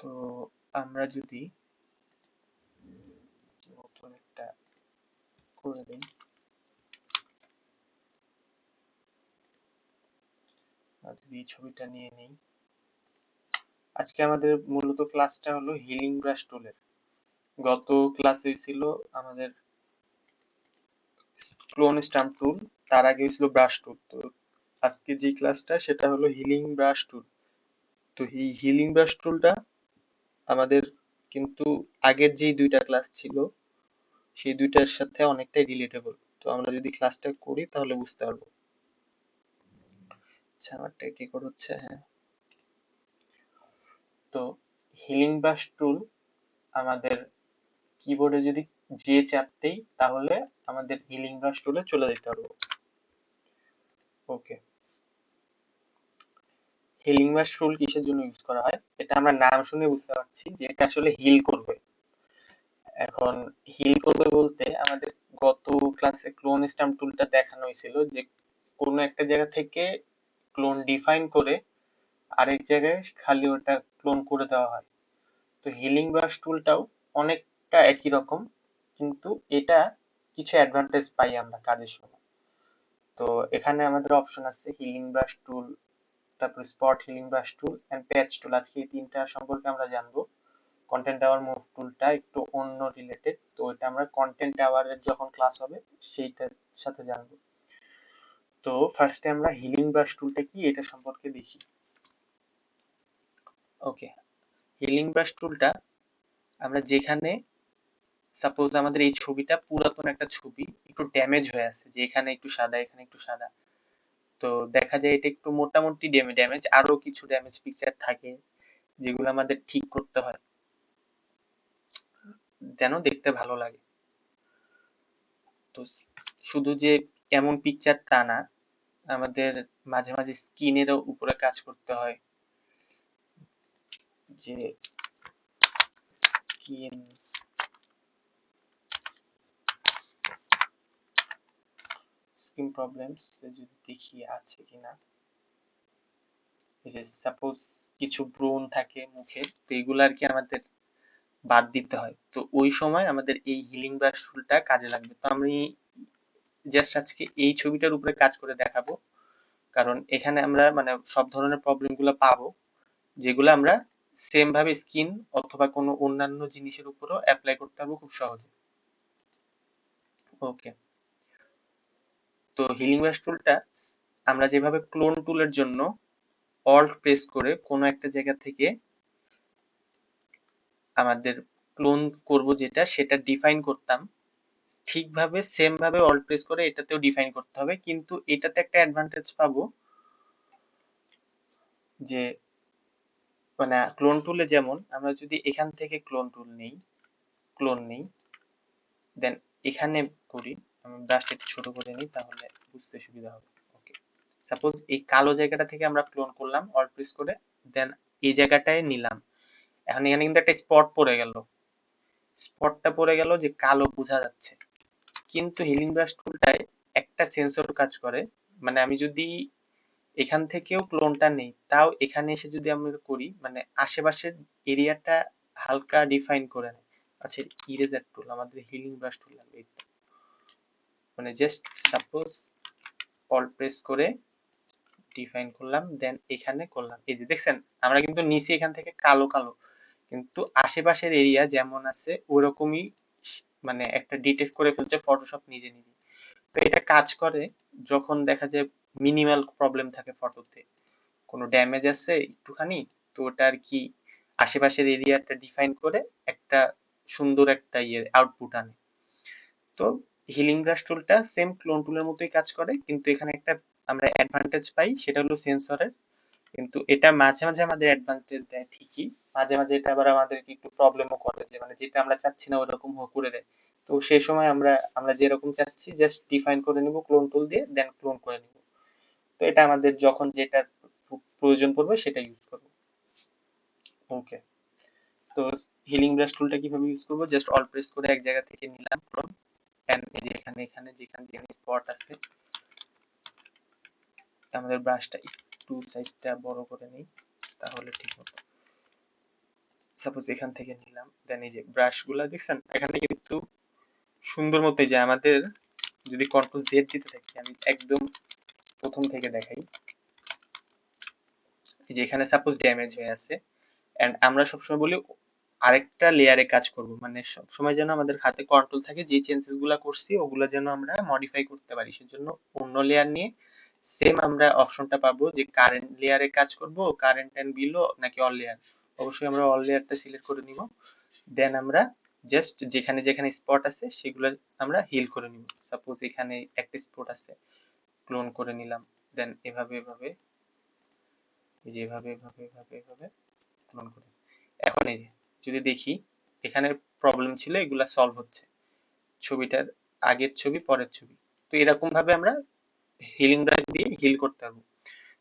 তো আমরা যদি নতুন একটা করে দিই। যদি এই ছবিটা নিয়ে নেই। আজকে আমাদের মূলত ক্লাসটা হলো হিলিং ব্রাশ টুলের গত ক্লাসে ছিল আমাদের ক্লোন স্ট্যাম্প টুল তার আগে ছিল ব্রাশ টুল তো আজকে যে ক্লাসটা সেটা হলো হিলিং ব্রাশ টুল তো এই হিলিং ব্রাশ টুলটা আমাদের কিন্তু আগের যেই দুইটা ক্লাস ছিল, সেই দুইটার সাথে অনেকটাই রিলেটেবল তো আমরা যদি ক্লাসটা করি, তাহলে বুঝতে পারব। আচ্ছা আমারটা হচ্ছে হ্যাঁ। তো হিলিং ব্রাশ টুল আমাদের কিবোর্ডে যদি যে চাপতেই, তাহলে আমাদের হিলিং ব্রাশ টুলে চলে যেতে পারব। ওকে হিলিং ব্রাশ টুল কিসের জন্য ইউজ করা হয়? এটা আমরা নাম শুনে বুঝতে পারছি যে এটা আসলে হিল করবে। এখন হিল করবে বলতে আমাদের গত ক্লাসে ক্লোন স্ট্যাম্প টুলটা দেখানো হয়েছিল যে কোনো একটা জায়গা থেকে ক্লোন ডিফাইন করে আরেক জায়গায় খালি ওটা ক্লোন করে দেওয়া হয়। তো হিলিং ব্রাশ টুলটাও অনেকটা একই রকম, কিন্তু এটা কিছু অ্যাডভান্টেজ পাই আমরা কাজের সময়। তো এখানে আমাদের অপশন আছে হিলিং ব্রাশ টুল তারপর spot healing brush tool and patch tool আজকে এই তিনটা সম্পর্কে আমরা জানব। কন্টেন্ট আওয়ার মুভ টুলটা একটু অন্য রিলেটেড তো এটা আমরা কন্টেন্ট আওয়ারের যখন ক্লাস হবে, সেইটার সাথে জানব। তো ফার্স্টে আমরা হিলিং ব্রাশ টুলটা কি, এটা সম্পর্কে দেখি। ওকে হিলিং ব্রাশ টুলটা আমরা যেখানে সাপোজ আমাদের এই ছবিটা পুরাতন একটা ছবি, একটু ড্যামেজ হয়ে আছে, যে এখানে একটু সাদা, এখানে একটু সাদা। তো দেখা যায় এটা একটু মোটামুটি ড্যামেজ আরও কিছু ড্যামেজ পিকচার থাকে যেগুলো আমাদের ঠিক করতে হয়। যেন দেখতে ভালো লাগে। তো শুধু যে এমন পিকচার তা না, আমাদের মাঝে মাঝে স্কিনেরও উপরে কাজ করতে হয়। যে স্কিন স্কিন প্রবলেমস যদি কিছু ব্রণ থাকে মুখে, তো এগুলো আর কি আমাদের বাদ দিতে হয়। তো ওই সময় আমাদের এই হিলিং ব্রাশ টুলটা কাজে লাগবে। তো আমি জাস্ট আজকে এই ছবিটার উপরে কাজ করে দেখাবো। কারণ এখানে আমরা মানে সব ধরনের প্রবলেমগুলো পাবো, যেগুলো আমরা সেম ভাবে স্কিন অথবা কোনো অন্যান্য জিনিসের উপরও অ্যাপ্লাই করতে পারব খুব সহজে। ওকে তো হিলিং ব্রাশ টুলটা আমরা যেভাবে ক্লোন টুলের জন্য অল্ট প্রেস করে কোনো একটা জায়গা থেকে আমাদের ক্লোন করব যেটা, সেটা ডিফাইন করতাম। ঠিকভাবে সেম ভাবে অল্ট প্রেস করে এটাতেও ডিফাইন করতে হবে। কিন্তু এটাতে একটা অ্যাডভান্টেজ পাবো যে মানে ক্লোন টুলে যেমন আমরা যদি এখান থেকে ক্লোন টুল নেই ক্লোন নেই দেন এখানে করি। আমি একটু ছোট করে নিই, তাহলে বুঝতে সুবিধা হবে। ওকে সাপোজ এই কালো জায়গাটা থেকে আমরা ক্লোন করলাম অল্ট প্রেস করে দেন এই জায়গাটায় নিলাম। এখন এখানে কিন্তু একটা স্পট পড়ে গেল। স্পটটা পড়ে গেল যে কালো বোঝা যাচ্ছে। কিন্তু হিলিং ব্রাশ টুলটায় একটা সেন্সর কাজ করে। মানে আমি যদি এখান থেকেও ক্লোনটা নেই, তাও এখানে এসে যদি আমরা করি মানে আশেপাশের এরিয়াটা হালকা ডিফাইন করে নেয় আচ্ছা ইরেজার টুল আমাদের হিলিং ব্রাশ টুল লাগবে মানে জাস্ট সাপোজ অল প্রেস করে ডিফাইন করলাম দেন এখানে করলাম। এই যে দেখছেন, আমরা কিন্তু নিচে এখান থেকে কালো কালো। কিন্তু আশেপাশের এরিয়া যেমন আছে, ওরকমই মানে একটা ডিটেক্ট করে ফেলছে ফটোশপ নিজে নিজে। তো এটা কাজ করে যখন দেখা যায় মিনিমাল প্রবলেম থাকে ফটোতে কোনো ড্যামেজ আছে একটুখানি, তো ওটা আর কি আশেপাশের এরিয়াটা ডিফাইন করে একটা সুন্দর একটা ইয়ে আউটপুট আনে। তো হিলিং ব্রাশ টুলটা সেম ক্লোন টুলের মতোই কাজ করে, কিন্তু এখানে একটা আমরা অ্যাডভান্টেজ পাই, সেটা হলো সেন্সরের কিন্তু এটা মাঝে মাঝে আমাদের অ্যাডভান্টেজ দেয় ঠিকই, মাঝে মাঝে এটা আবার আমাদেরকে একটু প্রবলেমও করে যে মানে যেটা আমরা চাচ্ছি না ওরকম করে দেয়। তো সেই সময় আমরা আমরা যেরকম চাচ্ছি জাস্ট ডিফাইন করে নিব ক্লোন টুল দিয়ে দেন ক্লোন করে নিব। তো এটা আমাদের যখন যেটা প্রয়োজন পড়বে সেটা ইউজ করব। ওকে তো হিলিং ব্রাশ টুলটা কীভাবে ইউজ করব? জাস্ট অল প্রেস করে এক জায়গা থেকে নিলাম ক্লোন যে এখানে এখানে যেখানে যেখানে স্পট আছে। আমাদের ব্রাশটা একটু সাইজটা বড় করে নেই, তাহলে ঠিক হবে। সাপোজ এখান থেকে নিলাম দেন এই যে ব্রাশগুলা দেখছেন, এখানে কিন্তু সুন্দর মতো যে আমাদের যদি কন্ট্রোল জেড দিতে থাকি, আমি একদম প্রথম থেকে দেখাই। এই যে এখানে সাপোজ ড্যামেজ হয়ে আছে এন্ড আমরা সবসময় বলি আরেকটা লেয়ারে কাজ করব। মানে সবসময় যেন আমাদের হাতে কন্ট্রোল থাকে, যে চেঞ্জেসগুলা করছি, ওগুলো যেন আমরা মডিফাই করতে পারি। সেজন্য অন্য লেয়ার নিয়ে সেম আমরা অপশনটা পাবো, যে কারেন্ট লেয়ারে কাজ করব কারেন্ট এন্ড বিলো নাকি অল লেয়ার অবশ্যই আমরা অল লেয়ারটা সিলেক্ট করে নিব। দেন আমরা জাস্ট যেখানে যেখানে স্পট আছে, সেগুলো আমরা হিল করে নিব। সাপোজ এখানে একটা স্পট আছে ক্লোন করে নিলাম। দেন এভাবে এভাবে, এই যে এভাবে এভাবে এভাবে ক্লোন করে। এখন এই যদি দেখি, এখানে প্রবলেম ছিল, এগুলা সলভ হচ্ছে। ছবিটার আগের ছবি, পরের ছবি। তো এরকম ভাবে আমরা হিলিং ব্রাশ দিয়ে হিল করতে পারব।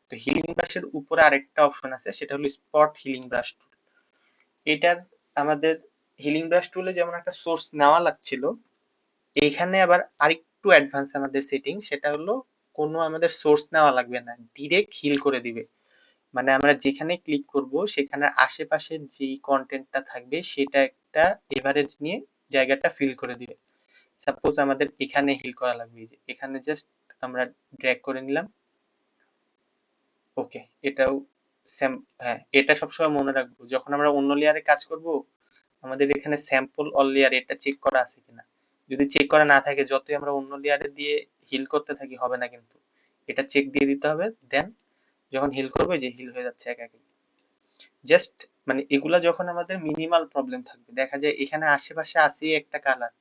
তো হিলিং ব্রাশের উপরে আরেকটা অপশন আছে, সেটা হলো স্পট হিলিং ব্রাশ টুল এটার আমাদের হিলিং ব্রাশ টুলে যেমন একটা সোর্স নেওয়া লাগছিল এইখানে আবার আরেকটু অ্যাডভান্স আমাদের সেটিং সেটা হলো কোনো আমাদের সোর্স নেওয়া লাগবে না ডিরেক্ট হিল করে দিবে। মানে আমরা যেখানে ক্লিক করব, সেখানে আশেপাশে যেই কন্টেন্টটা থাকবে, সেটা একটা এভারেজ নিয়ে জায়গাটা ফিল করে দিবে। সাপোজ আমাদের এখানে হিল করা লাগবে, যে এখানে জাস্ট আমরা ড্র্যাগ করে নিলাম। ওকে এটাও স্যাম হ্যাঁ এটা সবসময় মনে রাখব, যখন আমরা অন্য লেয়ারে কাজ করব, আমাদের এখানে স্যাম্পল অল লেয়ার এটা চেক করা আছে কিনা? যদি চেক করা না থাকে, যতই আমরা অন্য লেয়ারে দিয়ে হিল করতে থাকি, হবে না কিন্তু। এটা চেক দিয়ে দিতে হবে দেন যখন হিল করবে যে হিল হয়ে যাচ্ছে এক একে জাস্ট মানে এগুলা যখন আমাদের মিনিমাল প্রবলেম থাকবে, দেখা যায় এখানে আশেপাশে আছে একটা কালার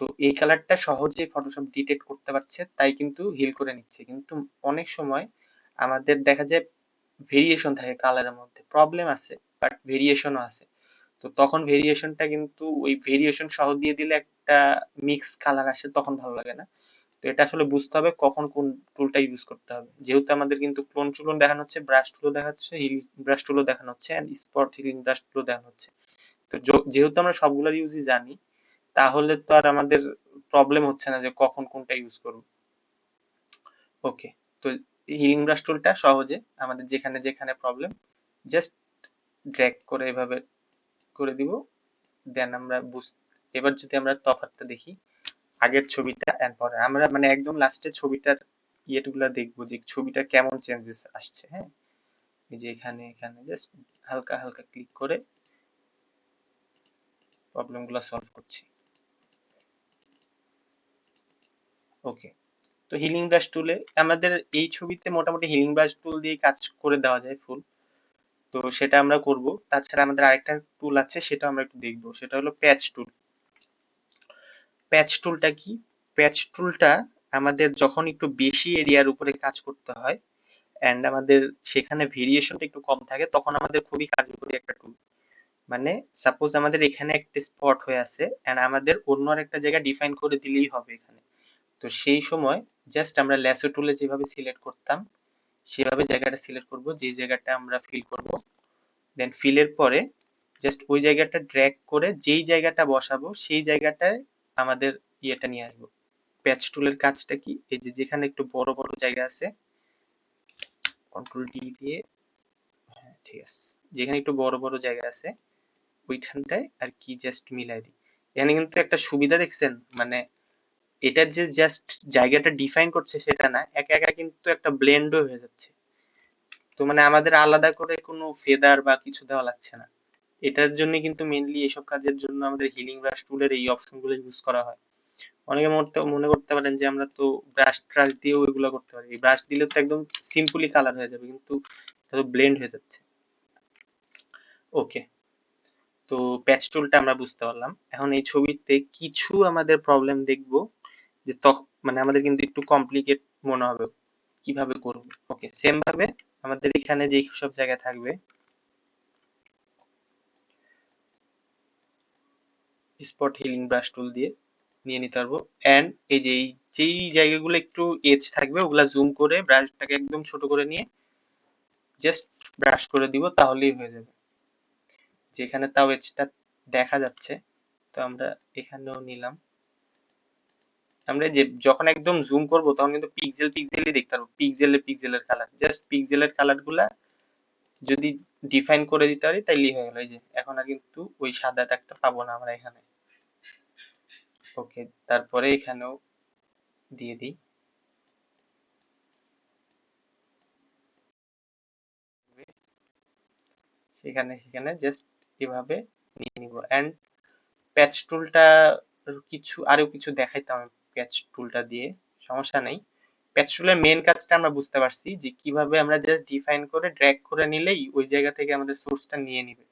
তো এই কালারটা সহজে ফটোশপ ডিটেক্ট করতে পারছে, তাই কিন্তু হিল করে নিচ্ছে। কিন্তু অনেক সময় আমাদের দেখা যায় ভেরিয়েশন থাকে কালারের মধ্যে। প্রবলেম আছে বাট ভেরিয়েশনও আছে। তো তখন ভেরিয়েশনটা কিন্তু ওই ভেরিয়েশন সহ দিয়ে দিলে একটা মিক্স কালার আসে, তখন ভালো লাগে না। এটা আসলে বুঝতে হবে কখন কোন টুলটা ইউজ করতে হবে। যেহেতু আমাদের কিন্তু ক্লোন টুলও দেখানো হচ্ছে ব্রাশ টুলও দেখানো হচ্ছে হিল ব্রাশ টুলও দেখানো হচ্ছে এন্ড স্পট হিলিং ব্রাশ টুলও দেখানো হচ্ছে। তো যেহেতু আমরা সবগুলোর ইউজই জানি, তাহলে তো আর আমাদের প্রবলেম হচ্ছে না যে কখন কোনটা ইউজ করব। ওকে তো হিলিং ব্রাশ টুলটা সহজে আমাদের যেখানে যেখানে প্রবলেম জাস্ট ড্র্যাগ করে এভাবে করে দিব। দেন আমরা বুঝ, এবার যদি আমরা তফাৎটা দেখি আগের ছবিটা এন্ড পরে আমরা মানে একদম লাস্টের ছবিটার ইয়েগুলা দেখব যে ছবিটা কেমন চেঞ্জেস আসছে হ্যাঁ? এই যে এখানে এখানে জাস্ট হালকা হালকা ক্লিক করে প্রবলেমগুলো সলভ করছি। ওকে তো হিলিং ব্রাশ টুলে আমাদের এই ছবিতে মোটামুটি হিলিং ব্রাশ টুল দিয়ে কাজ করে দেওয়া যায় ফুল তো সেটা আমরা করব। তাছাড়া আমাদের আরেকটা টুল আছে সেটা আমরা একটু দেখব। সেটা হলো প্যাচ টুল প্যাচ টুলটা কি? প্যাচ টুলটা আমাদের যখন একটু বেশি এরিয়ার উপরে কাজ করতে হয় এন্ড আমাদের সেখানে ভেরিয়েশনটা একটু কম থাকে, তখন আমাদের খুবই কার্যকরী একটা টুল মানে সাপোজ আমাদের এখানে একটা স্পট হয়ে আছে এন্ড আমাদের অন্য একটা জায়গা ডিফাইন করে দিলেই হবে এখানে। তো সেই সময় জাস্ট আমরা ল্যাসো টুলে যেভাবে সিলেক্ট করতাম, সেভাবে জায়গাটা সিলেক্ট করব, যে জায়গাটা আমরা ফিল করব। দেন ফিলের পরে জাস্ট ওই জায়গাটা ড্র্যাগ করে যেই জায়গাটা বসাবো, সেই জায়গাটায় আমাদের ইয়েটা নিয়ে আসব। প্যাচ টুলের কাজটা কি? এই যে যেখানে একটু বড় বড় জায়গা আছে কন্ট্রোল ডি দিয়ে হ্যাঁ ঠিক আছে। যেখানে একটু বড় বড় জায়গা আছে, ওইখানটায় আর কি জাস্ট মিলাই দিই। এখানে কিন্তু একটা সুবিধা দেখছেন? মানে এটা যে জাস্ট জায়গাটা ডিফাইন করছে সেটা না, একা একা কিন্তু একটা ব্লেন্ডও হয়ে যাচ্ছে। তো মানে আমাদের আলাদা করে কোনো ফেদার বা কিছু দেওয়া লাগছে না। এটার জন্য কিন্তু মেনলি এসব কাজের জন্য আমাদের হিলিং ব্রাশ টুলের এই অপশনগুলো ইউজ করা হয়। অনেকে মনে করতে পারেন যে আমরা তো ব্রাশ ট্রাশ দিয়েও এগুলো করতে পারি। এই ব্রাশ দিলে তো একদম সিম্পলি কালার হয়ে যাবে, কিন্তু এটা ব্লেন্ড হয়ে যাচ্ছে। ওকে তো প্যাচ টুলটা আমরা বুঝতে পারলাম। এখন এই ছবিতে কিছু আমাদের প্রবলেম দেখব যে মানে আমাদের কিন্তু একটু কমপ্লিকেট মনে হবে কীভাবে করব। ওকে সেম ভাবে আমাদের এখানে যে সব জায়গা থাকবে স্পট হিলিং ব্রাশ টুল দিয়ে নিয়ে নিতে পারব। এন্ড এই যে যেই জায়গাগুলো একটু এজ থাকবে, ওগুলা জুম করে ব্রাশটাকে একদম ছোট করে নিয়ে জাস্ট ব্রাশ করে দিব, তাহলেই হয়ে যাবে। যেখানে তাও এজটা দেখা যাচ্ছে, তো আমরা এখানেও নিলাম। আমরা যে, যখন একদম জুম করব, তখন কিন্তু পিক্সেল পিক্সেলই দেখতে পারব। পিক্সেলে পিক্সেলের কালার জাস্ট পিক্সেলের কালারগুলা যদি ডিফাইন করে দিতে পারি তাইলেই হয়ে গেল। এই যে, এখন আর কিন্তু ওই সাদা দাগটা পাবো না আমরা এখানে। ওকে তারপরে এখানেও দিয়ে দিই। সেখানে সেখানে জাস্ট এভাবে নিয়ে নিব। এন্ড প্যাচ টুলটা কিছু আরও কিছু দেখাইতাম প্যাচ টুলটা দিয়ে। সমস্যা নেই। প্যাচ টুলের মেন কাজটা আমরা বুঝতে পারছি যে কীভাবে আমরা জাস্ট ডিফাইন করে ড্র্যাগ করে নিলেই ওই জায়গা থেকে আমাদের সোর্সটা নিয়ে নিবে।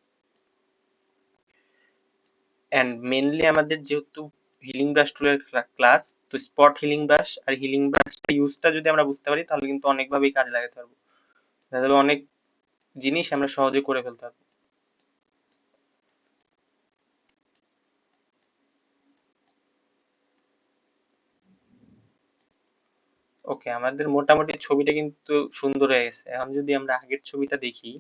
এন্ড মেনলি আমাদের যেহেতু হিলিং ব্রাশ টুলের ক্লাস তো স্পট হিলিং ব্রাশ আর হিলিং ব্রাশ ইউজটা যদি আমরা বুঝতে পারি, তাহলে কিন্তু অনেকভাবেই কাজে লাগাতে পারব। তাহলে অনেক জিনিস আমরা সহজে করে ফেলতে পারব। ওকে আমাদের মোটামুটি ছবিটা কিন্তু সুন্দর হয়ে গেছে। এখন যদি আমরা আগের ছবিটা দেখি।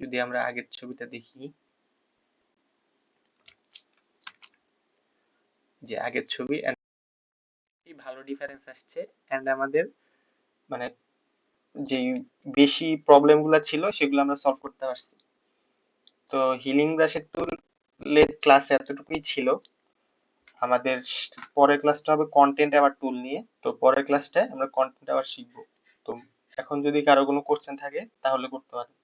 যদি আমরা আগের ছবিটা দেখি। যে আগের ছবি ভালো ডিফারেন্স আসছে এন্ড আমাদের মানে যে বেশি প্রবলেমগুলো ছিল সেগুলো আমরা সলভ করতে পারছি। তো হিলিং ব্রাশের টুলের ক্লাসে এতটুকুই ছিল। আমাদের পরের ক্লাসটা হবে কন্টেন্ট আবার টুল নিয়ে। তো পরের ক্লাসটায় আমরা কন্টেন্ট আবার শিখব। তো এখন যদি কারও কোনো কোশ্চেন থাকে, তাহলে করতে পারেন।